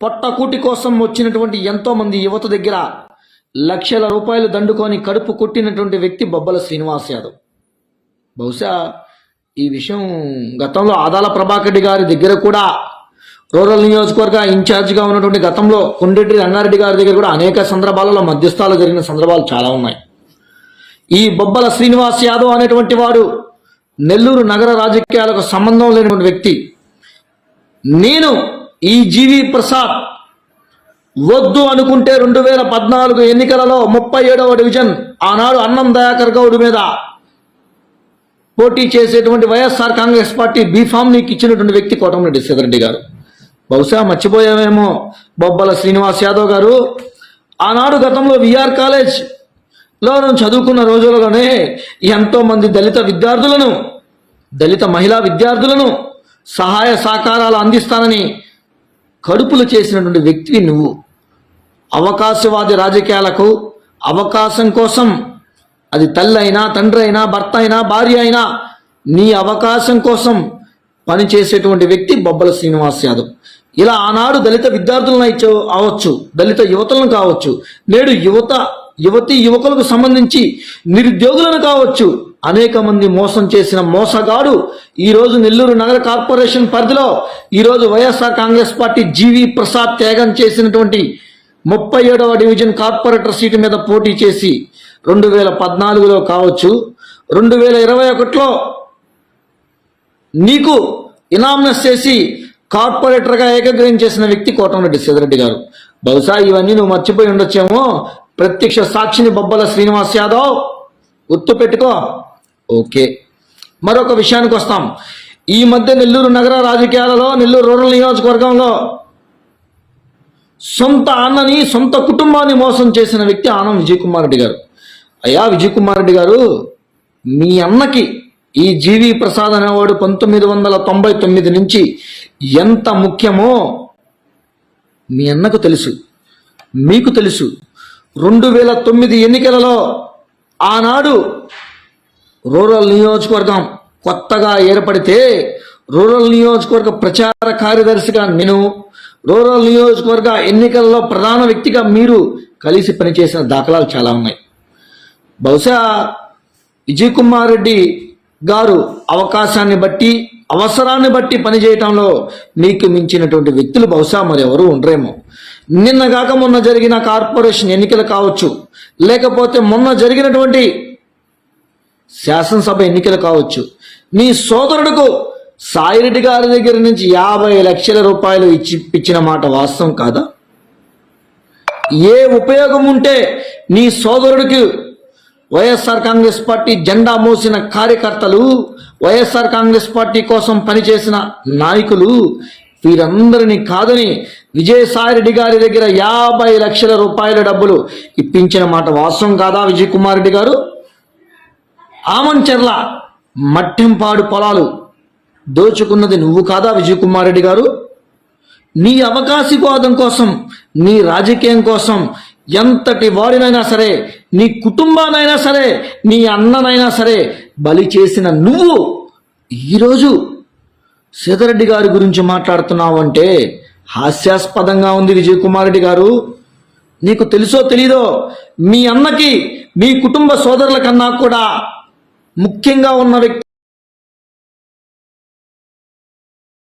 పొట్టకూటి కోసం వచ్చినటువంటి ఎంతోమంది యువత దగ్గర లక్షల రూపాయలు దండుకొని కడుపు కొట్టినటువంటి వ్యక్తి బొబ్బల శ్రీనివాస్ యాదవ్. బహుశా ఈ విషయం గతంలో ఆదాల ప్రభాకర్ గారి దగ్గర కూడా రూరల్ నియోజకవర్గ ఇన్ఛార్జిగా ఉన్నటువంటి గతంలో కొండెడ్డి రంగారెడ్డి గారి దగ్గర కూడా అనేక సందర్భాలలో మధ్యస్థాలు జరిగిన సందర్భాలు చాలా ఉన్నాయి. ఈ బొబ్బల శ్రీనివాస్ యాదవ్ అనేటువంటి వాడు నెల్లూరు నగర రాజకీయాలకు సంబంధం లేనటువంటి వ్యక్తి. నేను ఈ జీవి ప్రసాద్ వద్దు అనుకుంటే రెండు వేల పద్నాలుగు ఎన్నికలలో ముప్పై ఏడవ డివిజన్ ఆనాడు అన్నం దయాకర్ గౌడ్ మీద పోటీ చేసేటువంటి వైఎస్ఆర్ కాంగ్రెస్ పార్టీ బీఫామ్ నీకు ఇచ్చినటువంటి వ్యక్తి కోటమిరెడ్డి సీతారెడ్డి గారు. బహుశా మర్చిపోయామేమో బొబ్బల శ్రీనివాస్ యాదవ్ గారు. ఆనాడు గతంలో విఆర్ కాలేజ్లో చదువుకున్న రోజులలోనే ఎంతో మంది దళిత విద్యార్థులను దళిత మహిళా విద్యార్థులను సహాయ సహకారాలు అందిస్తానని కడుపులు చేసినటువంటి వ్యక్తివి నువ్వు. అవకాశవాది రాజకీయాలకు అవకాశం కోసం అది తల్లి అయినా తండ్రి అయినా భర్త అయినా భార్య అయినా నీ అవకాశం కోసం పనిచేసేటువంటి వ్యక్తి బొబ్బల శ్రీనివాస్ యాదవ్. ఇలా ఆనాడు దళిత విద్యార్థులను ఇచ్చే అవచ్చు దళిత యువతలను కావచ్చు నేడు యువత యువతి యువకులకు సంబంధించి నిరుద్యోగులను కావచ్చు అనేక మంది మోసం చేసిన మోసగాడు ఈరోజు నెల్లూరు నగర కార్పొరేషన్ పరిధిలో ఈరోజు YSR Congress party G V Prasad త్యాగం చేసినటువంటి ముప్పై ఏడవ డివిజన్ కార్పొరేటర్ సీటు మీద పోటీ చేసి రెండు వేల పద్నాలుగులో కావచ్చు రెండు వేల ఇరవై ఒకటిలో నీకు ఇనామినస్ చేసి కార్పొరేటర్గా ఏకగ్రహం చేసిన వ్యక్తి కోటమిరెడ్డి సిద్ధిరెడ్డి గారు. బహుశా ఇవన్నీ నువ్వు మర్చిపోయి ఉండొచ్చేమో. ప్రత్యక్ష సాక్షిని బొబ్బల శ్రీనివాస్ యాదవ్. గుర్తు పెట్టుకో ఓకే. మరొక విషయానికి వస్తాం. ఈ మధ్య నెల్లూరు నగర రాజకీయాలలో నెల్లూరు రూరల్ నియోజకవర్గంలో సొంత అన్నని సొంత కుటుంబాన్ని మోసం చేసిన వ్యక్తి ఆనం విజయ్ కుమార్ రెడ్డి గారు. అయ్యా విజయ్ కుమార్ రెడ్డి గారు మీ అన్నకి ఈ జీవి ప్రసాద్ అనేవాడు పంతొమ్మిది వందల తొంభై తొమ్మిది నుంచి ఎంత ముఖ్యమో మీ అన్నకు తెలుసు మీకు తెలుసు. రెండు వేల తొమ్మిది ఎన్నికలలో ఆనాడు రూరల్ నియోజకవర్గం కొత్తగా ఏర్పడితే రూరల్ నియోజకవర్గ ప్రచార కార్యదర్శిగా నేను రూరల్ నియోజకవర్గ ఎన్నికల్లో ప్రధాన వ్యక్తిగా మీరు కలిసి పనిచేసిన దాఖలాలు చాలా ఉన్నాయి. బహుశా విజయ్ కుమార్ రెడ్డి గారు అవకాశాన్ని బట్టి అవసరాన్ని బట్టి పనిచేయటంలో మీకు మించినటువంటి వ్యక్తులు బహుశా మరి ఎవరు ఉండరేమో. నిన్న కాక మొన్న జరిగిన కార్పొరేషన్ ఎన్నికలు కావచ్చు లేకపోతే మొన్న జరిగినటువంటి శాసనసభ ఎన్నికలు కావచ్చు. నీ సోదరుడుకు సాయిరెడ్డి గారి దగ్గర నుంచి యాభై లక్షల రూపాయలు ఇచ్చి ఇచ్చిన మాట వాస్తవం కాదా? ఏ ఉపయోగం ఉంటే నీ సోదరుడికి వైఎస్ఆర్ కాంగ్రెస్ పార్టీ జెండా మోసిన కార్యకర్తలు వైఎస్ఆర్ కాంగ్రెస్ పార్టీ కోసం పనిచేసిన నాయకులు వీరందరినీ కాదని విజయసాయిరెడ్డి గారి దగ్గర యాభై లక్షల రూపాయల డబ్బులు ఇప్పించిన మాట వాస్తవం కాదా విజయ్ కుమార్ రెడ్డి గారు? ఆమంచెర్ల మట్టింపాడు పొలాలు దోచుకున్నది నువ్వు కాదా విజయకుమార్ రెడ్డి గారు? నీ అవకాశవాదం కోసం నీ రాజకీయం కోసం ఎంతటి వాడినైనా సరే నీ కుటుంబానైనా సరే నీ అన్ననైనా సరే బలి చేసిన నువ్వు ఈరోజు సీతారెడ్డి గారి గురించి మాట్లాడుతున్నావు అంటే హాస్యాస్పదంగా ఉంది విజయ్ కుమార్ రెడ్డి గారు. నీకు తెలుసో తెలీదో మీ అన్నకి మీ కుటుంబ సోదరుల కన్నా కూడా ముఖ్యంగా ఉన్న వ్యక్తి